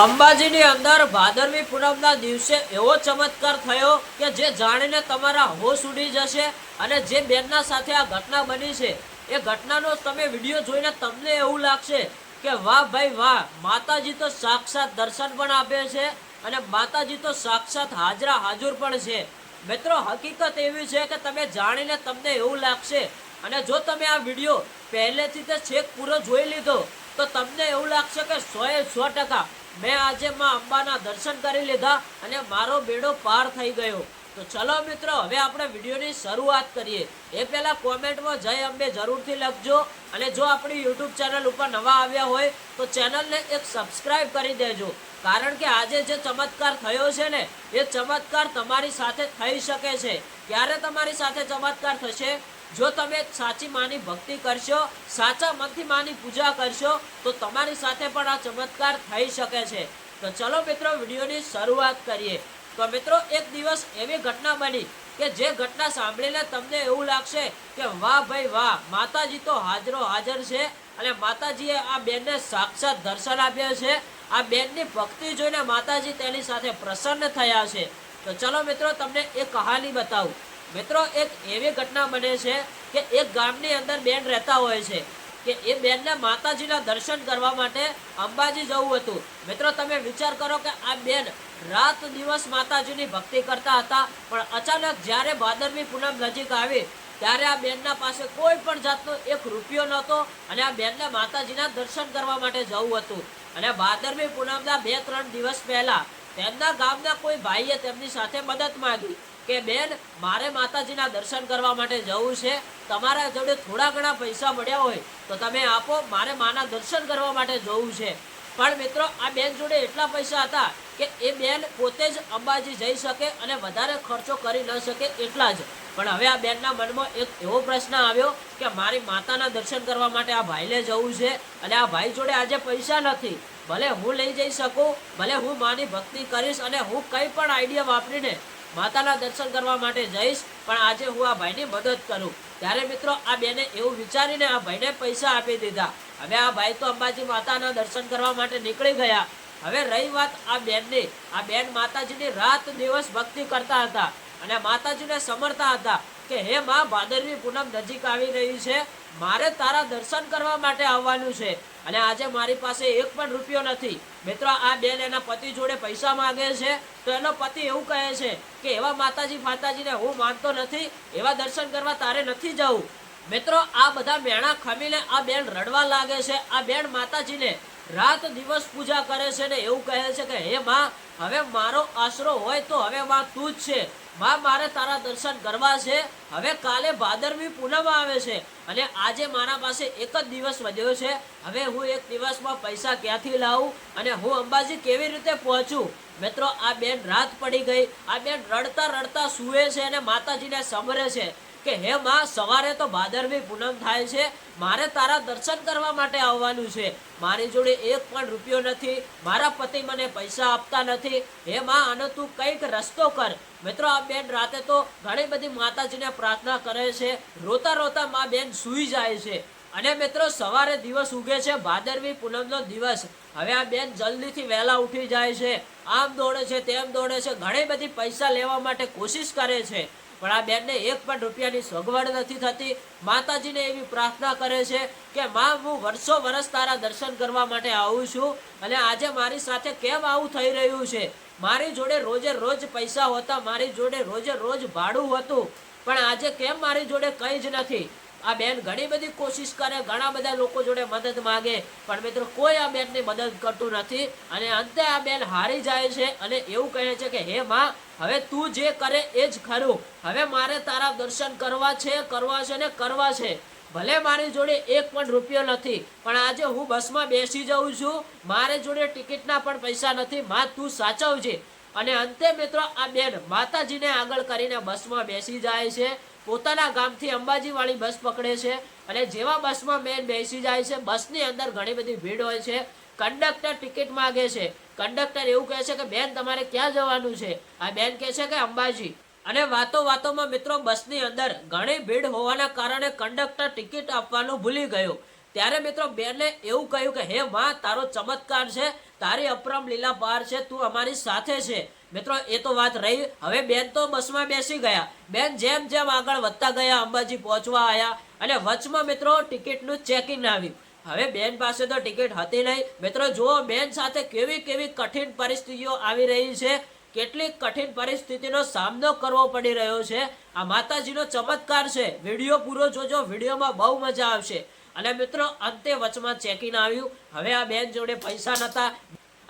અંબાજીની અંદર ભાદરવી પૂનમના દિવસે એવો ચમત્કાર થયો કે જે જાણીને તમારા હોશ ઉડી જશે અને જે બેનના સાથે આ ઘટના બની છે, એ ઘટનાનો તમે વીડિયો જોઈને તમને એવું લાગશે કે વાહ ભાઈ વાહ, માતાજી તો સાક્ષાત દર્શન પણ આપે છે અને માતાજી તો સાક્ષાત હાજરા હાજર પણ છે. મિત્રો, હકીકત એવી છે કે તમે જાણીને તમને એવું લાગશે અને જો તમે આ વીડિયો પહેલેથી તે છેક પૂરો જોઈ લીધો, તો તમને એવું લાગશે કે સો એ સો ટકા મેં આજે માં અંબાના દર્શન કરી લીધા અને મારો બેડો પાર થઈ ગયો. તો ચલો મિત્રો, હવે આપણે વિડીયોની શરૂઆત કરીએ. એ પહેલાં કોમેન્ટમાં જય અંબે જરૂરથી લખજો અને જો આપણી યુટ્યુબ ચેનલ ઉપર નવા આવ્યા હોય, તો ચેનલને એક સબસ્ક્રાઇબ કરી દેજો. કારણ કે આજે જે ચમત્કાર થયો છે ને, એ ચમત્કાર તમારી સાથે થઈ શકે છે. ક્યારે તમારી સાથે ચમત્કાર થશે? જો તમે સાચી માની ભક્તિ કરશો, સાચા મનથી માની પૂજા કરશો, તો તમારી સાથે પણ આ ચમત્કાર થઈ શકે છે. તો ચલો મિત્રો, વિડીયોની શરૂઆત કરીએ. તો મિત્રો, એક દિવસ એવી ઘટના બની કે જે ઘટના સાંભળીને તમને એવું લાગશે કે વાહ ભાઈ વાહ, માતાજી તો હાજરો હાજર છે અને માતાજીએ આ બેનને સાક્ષાત દર્શન આપ્યા છે. આ બેનની ભક્તિ જોઈને માતાજી તેની સાથે પ્રસન્ન થયા છે. તો ચલો મિત્રો, તમને એ કહાની બતાવું. મિત્રો, એક એવી ઘટના બને છે કે એક ગામની અંદર બેન રહેતા હોય છે કે એ બેનને માતાજીના દર્શન કરવા માટે અંબાજી જવું હતું. મિત્રો, તમે વિચાર કરો કે આ બેન રાત દિવસ માતાજીની ભક્તિ કરતા હતા, પણ અચાનક જ્યારે ભાદરવી પૂનમ નજીક આવી, ત્યારે આ બેનના પાસે કોઈ પણ જાતનો એક રૂપિયો નહોતો અને આ બેનને માતાજીના દર્શન કરવા માટે જવું હતું. અને ભાદરવી પૂનમના બે ત્રણ દિવસ પહેલાં તેમના ગામના કોઈ ભાઈએ તેમની સાથે મદદ માંગી. કે બેન, મારે માતાજીના દર્શન કરવા માટે જવું છે. તમારા જોડે થોડા ઘણા પૈસા મળ્યા હોય તો તમે આપો, મારે માના દર્શન કરવા માટે જવું છે. પણ મિત્રો, આ બેન જોડે એટલા પૈસા હતા કે એ બેન પોતે જ અંબાજી જઈ શકે અને વધારે ખર્ચો કરી ન શકે એટલા જ. પણ હવે આ બેનના મનમાં એક એવો પ્રશ્ન આવ્યો કે મારી માતાના દર્શન કરવા માટે આ ભાઈને જવું છે અને આ ભાઈ જોડે આજે પૈસા નથી. ભલે હું લઈ જઈ શકું, ભલે હું માની ભક્તિ કરીશ અને હું કંઈ પણ આઈડિયા વાપરીને માતાના દર્શન કરવા માટે જઈશ, પણ આજે હું આ ભાઈની મદદ કરું. ત્યારે મિત્રો, આ બેને એવું વિચારીને આ ભાઈને પૈસા આપી દીધા. હવે આ ભાઈ તો અંબાજી માતાના દર્શન કરવા માટે નીકળી ગયા. હવે રહી વાત આ બેનની. આ બેન માતાજીની રાત દિવસ ભક્તિ કરતા હતા અને માતાજીને સમરતા હતા કે, હે માં, ભાદરવી પૂનમ નજીક આવી રહી છે. મારે તારા દર્શન કરવા માટે આવવાનું છે. અને આજે મારી પાસે એક પણ રૂપિયો નથી. મિત્રો, આ બેન એના પતિ જોડે પૈસા માંગે છે. તો એનો પતિ એવું કહે છે કે એવા માતાજી ફાતાજીને હું માનતો નથી. એવા દર્શન કરવા તારે નથી જવું. મિત્રો, આ બધા મેણા ખમીને આ બેન રડવા લાગે છે. આ બેન માતાજીને રાત દિવસ પૂજા કરે છે ને એવું કહે છે કે, હે માં, હવે મારો આશરો હોય તો હવે માં તું જ છે. માં, મારે તારા દર્શન કરવા છે. હવે કાલે ભાદરવી પૂનમ આવે છે અને આજે મારા પાસે એક જ દિવસ વધ્યો છે. હવે હું એક દિવસમાં પૈસા ક્યાંથી લાવું અને હું અંબાજી કેવી રીતે પહોંચું? મિત્રો, આ બેન રાત પડી ગઈ. આ બેન રડતા રડતા સૂવે છે અને માતાજીને સંભળે છે. કે હે માં, સવારે તો ભાદરવી પૂનમ થાય છે, મારે તારા દર્શન કરવા માટે આવવાનું છે. મારી જોડે એક પણ રૂપિયો નથી, મારા પતિ મને પૈસા આપતા નથી. હે માં, આનો તું કંઈક રસ્તો કર. મિત્રો, આ બેન રાતે તો ઘણી બધી માતાજીને પ્રાર્થના કરે છે. રોતા રોતા માં બેન સૂઈ જાય છે. અને મિત્રો, સવારે દિવસ ઉગે છે, ભાદરવી પૂનમનો દિવસ. હવે આ બેન જલ્દીથી વહેલા ઉઠી જાય છે. આમ દોડે છે, તેમ દોડે છે, ઘણી બધી પૈસા લેવા માટે કોશિશ કરે છે. પણ આ બેનને એક પણ રૂપિયાની સગવડ નથી થતી. માતાજીને એવી પ્રાર્થના કરે છે કે, માં, હું વર્ષો વર્ષ તારા દર્શન કરવા માટે આવું છું અને આજે મારી સાથે કેમ આવું થઈ રહ્યું છે? મારી જોડે રોજે રોજ પૈસા હોતા, મારી જોડે રોજે રોજ ભાડું હતું, પણ આજે કેમ મારી જોડે કંઈ જ નથી? આ બેન ઘણી બધી કોશિશ કરે, ઘણા બધા લોકો જોડે મદદ માંગે, પણ મિત્રો કોઈ આ બેનની મદદ કરતું નથી. અને અંતે આ બેન હારી જાય છે અને એવું કહે છે કે, હે માં, હવે તું જે કરે એ જ ખરું. હવે મારે તારા દર્શન કરવા છે કરવા છે ને કરવા છે. ભલે મારી જોડે એક પણ રૂપિયો નથી, પણ આજે હું બસમાં બેસી જાઉં છું. મારે જોડે ટિકિટના પણ પૈસા નથી. માં, તું સાચવજે. અને અંતે મિત્રો આ બેન માતાજીને આગળ કરીને બસમાં બેસી જાય છે. પોતાના ગામથી અંબાજીવાળી બસ પકડે છે અને જેવા બસમાં બેન બેસી જાય છે, બસની અંદર ઘણી બધી ભીડ હોય છે. કંડક્ટર ટિકિટ માંગે છે. કંડક્ટર એવું કહે છે કે, બેન, તમારે ક્યાં જવાનું છે? આ બેન કહે છે કે, અંબાજી. અને વાતો વાતોમાં મિત્રો, બસની અંદર ઘણી ભીડ હોવાના કારણે કંડક્ટર ટિકિટ આપવાનું ભૂલી ગયો. ત્યારે મિત્રો, બેને એવું કહ્યું કે, હે માં તારો ચમત્કાર છે. તારી અપરમ લીલા પાર છે. તું અમારી સાથે છે. મિત્રો, એ તો વાત રહી. હવે બેન તો બસમાં બેસી ગયા. બેન જેમ જેમ આગળ વધતા ગયા, અંબાજી પહોંચવા આવ્યા અને વચમાં મિત્રો, ટિકિટનું ચેકિંગ આવ્યું. હવે બેન પાસે તો ટિકિટ હતી નહીં. મિત્રો, જુઓ, બેન સાથે કેવી કેવી કઠિન પરિસ્થિતિઓ આવી રહી છે. કેટલી કઠિન પરિસ્થિતિનો સામનો કરવો પડી રહ્યો છે. આ માતાજીનો ચમત્કાર છે. વીડિયો પૂરો જોજો. વિડીયોમાં બહુ મજા આવશે. અને મિત્રો, અંતે વચમાં ચેકિંગ આવ્યું. હવે આ બેન જોડે પૈસા નતા.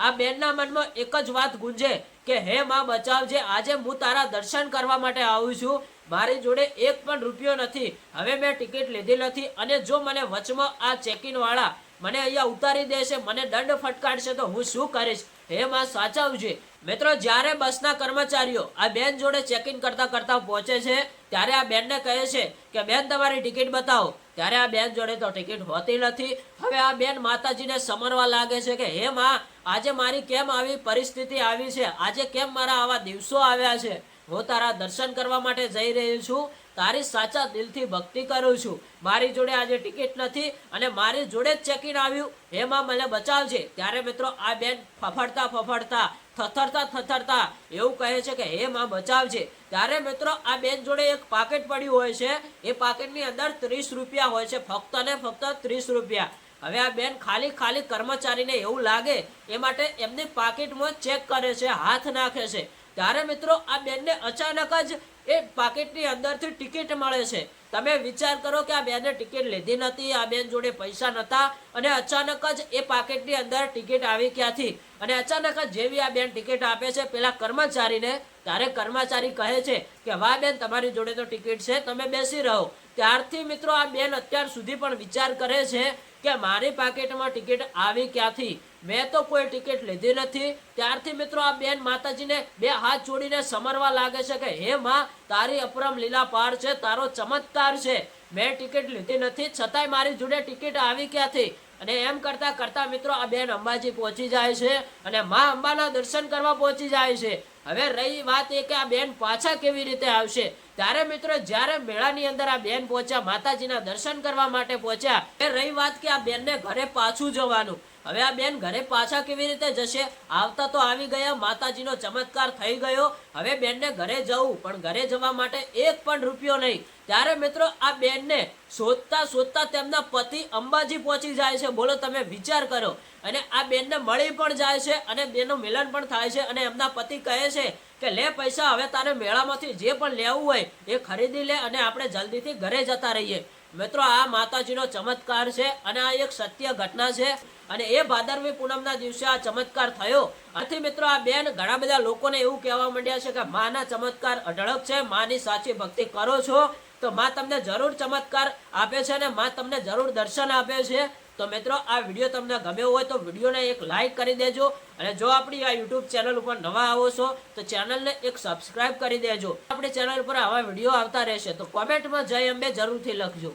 આ બેનના મનમાં એક જ વાત ગુંજે કે, હે માં, બચાવજે. આજે હું તારા દર્શન કરવા માટે આવું છું. મારી જોડે એક પણ રૂપિયો નથી. હવે મેં ટિકિટ લીધી નથી અને જો મને વચમાં આ ચેકિંગ વાળા મને અહીંયા ઉતારી દેશે, મને દંડ ફટકારશે, તો હું શું કરીશ? હે માં, સાચવજે. મિત્રો, જ્યારે બસના કર્મચારીઓ આ બેન જોડે ચેકિંગ કરતા કરતા પહોંચે છે, ત્યારે આ બેનને કહે છે કે, બેન, તમારી ટિકિટ બતાવો. ત્યારે આ બેન જોડે તો ટિકિટ હોતી નથી. હવે આ બેન માતાજીને સમરવા લાગે છે કે, હે માં, આજે મારી કેમ આવી પરિસ્થિતિ આવી છે? આજે કેમ મારા આવા દિવસો આવ્યા છે? હું તારા દર્શન કરવા માટે જઈ રહી છું. તારી સાચા દિલથી ભક્તિ કરું છું. મારી જોડે આજે ટિકિટ નથી અને મારી જોડે જ ચેકિન આવ્યું. એમાં મને બચાવજે. ત્યારે મિત્રો આ બેન ફફડતા ફફડતા થથરતા થથરતા એવું કહે છે કે, હે માં, બચાવજે. ત્યારે મિત્રો, આ બેન જોડે એક પાકેટ પડ્યું હોય છે. એ પાકેટની અંદર ત્રીસ રૂપિયા હોય છે. ફક્ત ને ફક્ત ત્રીસ રૂપિયા. હવે આ બેન ખાલી ખાલી કર્મચારીને એવું લાગે, એ માટે એમની પાકીટમાં ચેક કરે છે, હાથ નાખે છે. ત્યારે મિત્રો, આ બેનને અચાનક જ એ પાકીટની અંદરથી ટિકિટ મળે છે. તમે વિચાર કરો કે આ બેને ટિકિટ લીધી નથી આ બેન જોડે પૈસા નહોતા અને અચાનક જ એ પાકેટની અંદર ટિકિટ આવી ક્યાંથી? અને અચાનક જ જેવી આ બેન ટિકિટ આપે છે, પેલા કર્મચારીને, ત્યારે કર્મચારી કહે છે કે, વાહ બેન, તમારી જોડે તો ટિકિટ છે, તમે બેસી રહો. ત્યારથી મિત્રો આ બેન અત્યાર સુધી પણ વિચાર કરે છે કે મારી પાકેટમાં ટિકિટ આવી ક્યાંથી? મેં તો કોઈ ટિકિટ લીધી નથી. ત્યારથી મિત્રો આ બેન માતાજીને બે હાથ જોડીને સમરવા લાગે છે કે, હે માં, તારી અપરમ લીલા પાર છે, તારો ચમત્કાર છે. મેં ટિકિટ લીધી નથી, છતાંય મારી જોડે ટિકિટ આવી ક્યાંથી? અને એમ કરતા કરતા મિત્રો આ બેન અંબાજી પહોંચી જાય છે અને મા અંબાના દર્શન કરવા પહોંચી જાય છે. હવે રહી વાત એ કે આ બેન પાછા કેવી રીતે આવશે? ત્યારે મિત્રો જ્યારે મેળાની અંદર આ બેન પહોંચ્યા, માતાજીના દર્શન કરવા માટે પહોંચ્યા એ રહી વાત કે આ બેનને ઘરે પાછું જવાનું. હવે આ બેન ઘરે પાછા કેવી રીતે જશે? આવતા તો આવી ગયા, માતાજીનો ચમત્કાર થઈ ગયો. હવે બેનને ઘરે જવું, પણ ઘરે જવા માટે એક પણ રૂપિયો નહીં. ત્યારે મિત્રો આ બેનને શોધતા શોધતા તેમના પતિ અંબાજી પહોંચી જાય છે. બોલો તમે વિચાર કરો. અને આ બેનને મળી પણ જાય છે અને બેનું મિલન પણ થાય છે અને એમના પતિ કહે છે કે, લે પૈસા, હવે તારે મેળામાંથી જે પણ લેવું હોય એ ખરીદી લે અને આપણે જલ્દીથી ઘરે જતા રહીએ. મિત્રો, આ માતાજીનો ચમત્કાર છે અને આ એક સત્ય ઘટના છે અને એ ભાદરવી પૂનમના દિવસે આ ચમત્કાર થયો. આથી મિત્રો, આ બેન ઘણા બધા લોકોને એવું કહેવા માંડ્યા છે કે, માના ચમત્કાર અઢળક છે, માની સાચી ભક્તિ કરો છો. તો માં તમને જરૂર ચમત્કાર આપે છે અને માં તમને જરૂર દર્શન આપે છે. તો મિત્રો, આ વીડિયો તમને ગમ્યો હોય તો વિડીયોને એક લાઈક કરી દેજો અને જો આપણી આ યુટ્યુબ ચેનલ ઉપર નવા આવો છો, તો ચેનલને એક સબસ્ક્રાઇબ કરી દેજો. આપણી ચેનલ પર આવા વીડિયો આવતા રહેશે, તો કોમેન્ટમાં જય અંબે જરૂરથી લખજો.